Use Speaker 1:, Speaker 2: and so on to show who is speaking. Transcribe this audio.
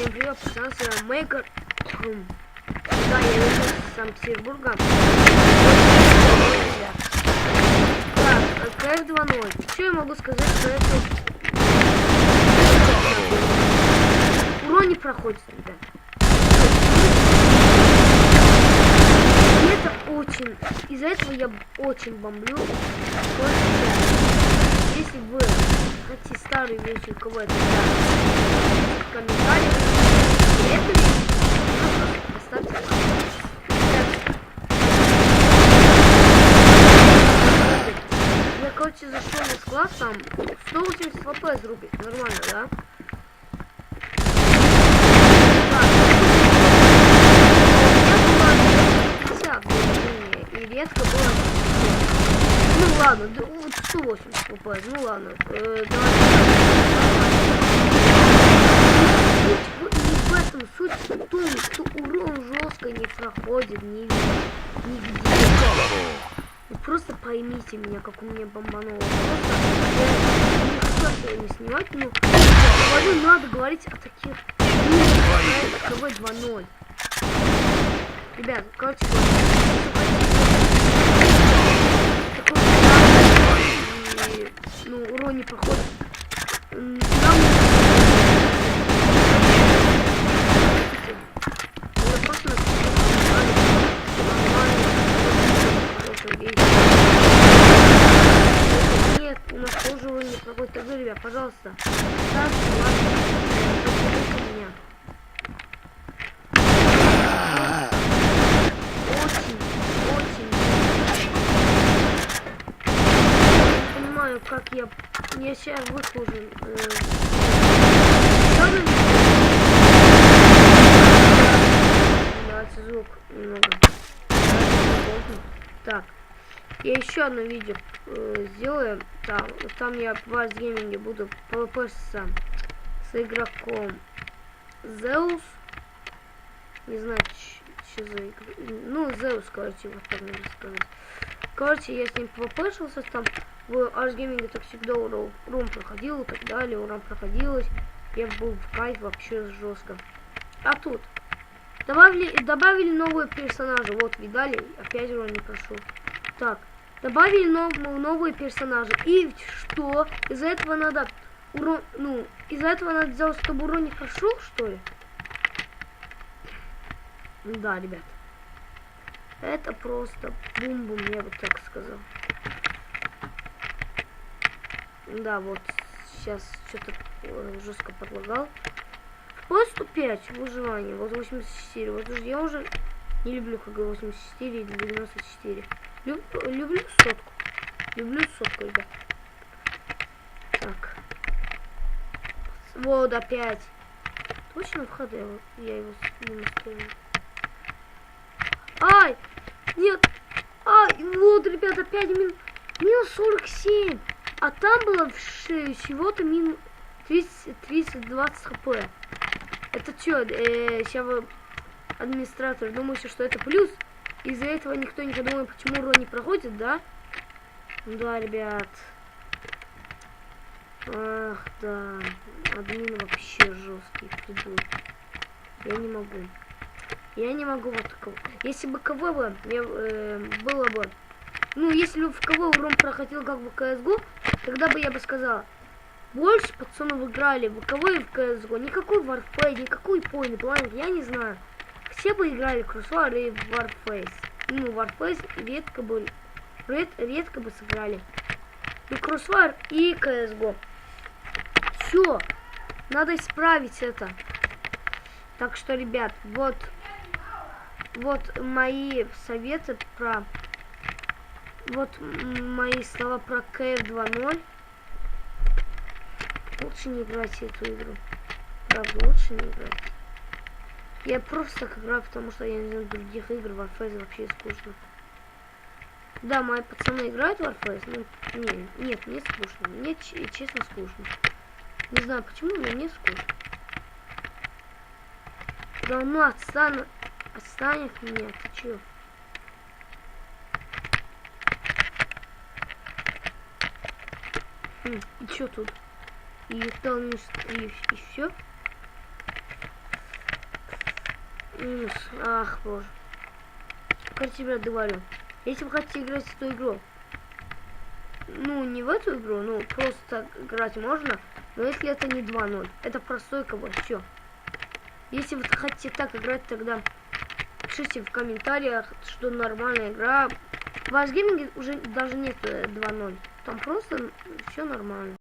Speaker 1: Пацаны, с вами Мейкер. Да, я вернулся из Санкт-Петербурга. Так, КФ 2.0. Что я могу сказать про это? Урон не проходит, ребят. Это очень... Из-за этого я очень бомблю. Если вы хотите старую версию КВ, то в комментариях. И эту версию поставьте лайк. Я, короче, склад, там 180 фпс рубит, нормально, да? И редко было ну ладно, да, вот 180 фпс, ну ладно. Э, не в этом, суть в том, что урон жестко не проходит ни, нигде. Просто поймите меня, как у меня бомбануло. Просто я не снимать, но говорю, надо говорить о таких КВ 2.0. Ребят, короче, и, ну, урон не проходит. М, Нам надо просто нормально, хорошую вещь. Нет, у нас тоже урон не проходит. Так, ребят, пожалуйста. Очень, очень не понимаю, как я... Я сейчас выхожу. Э... ладно? Давайте звук немного. Так. Я еще одно видео э, сделаю. Там, там я в Гейминге буду PvP с игроком Zeus. Не знаю, что за игра. Ну, Zeus, короче, вот так можно сказать. Короче, я с ним попышился там в Ars Gaming так всегда урон, урон проходил и так далее, урон проходилось. Я был в кайф вообще жестко. А тут добавили, добавили новые персонажи. Вот, видали? Опять урон не прошел. Так, добавили нов, новые персонажи. И что? Из-за этого надо урон, ну, из-за этого надо сделать, чтобы урон не прошел, что ли? Да, ребят. Это просто бум-бум, я бы так сказал. Да, вот сейчас что-то жестко подлагал. Вот 105 выживание, вот 84. Вот я уже не люблю ХГ 84 или 94. Люб, люблю сотку. Люблю сотку, ребят. Так. Вот опять. Точно в ХД я его не настроил. Ай! Нет! Ай! Вот, ребят, опять мин... минус 47. А там было всего-то минус 30-20 хп. Это что, э, сейчас администратор, думаете, что это плюс? Из-за этого никто не подумает, почему урон не проходит, да? Да, ребят. Ах, да. Админ вообще жесткий придурок. Я не могу. Я не могу вот такого. Если бы КВ бы, я, э, было бы... Ну, если бы в КВ урон проходил как бы CSGO, тогда бы я бы сказала, больше пацанов играли в КВ и в CSGO. Никакой Warface, никакой Point Blank, я не знаю. Все бы играли Crossfire и в Warface. Ну, Warface редко бы, ред, редко бы сыграли. И Crossfire, и CSGO. Все. Надо исправить это. Так что, ребят, вот вот мои советы про вот мои слова про КФ 2.0 лучше не играть эту игру правда лучше не играть я просто так играю потому что я не знаю других игр Warface вообще скучно да мои пацаны играют в Warface ну не, нет не скучно мне честно скучно не знаю почему но мне скучно да ну отстань Отстань от меня, ты чё? Хм, и чё тут? И стал минус 3, и все? Ах, боже. Как тебе говорю. Если вы хотите играть в эту игру, ну, не в эту игру, ну, просто играть можно, но если это не 2-0, это простой КВ, все. Если вы хотите так играть, тогда пишите в комментариях, что нормальная игра. В ваш гейминге уже даже нет 2-0. Там просто все нормально.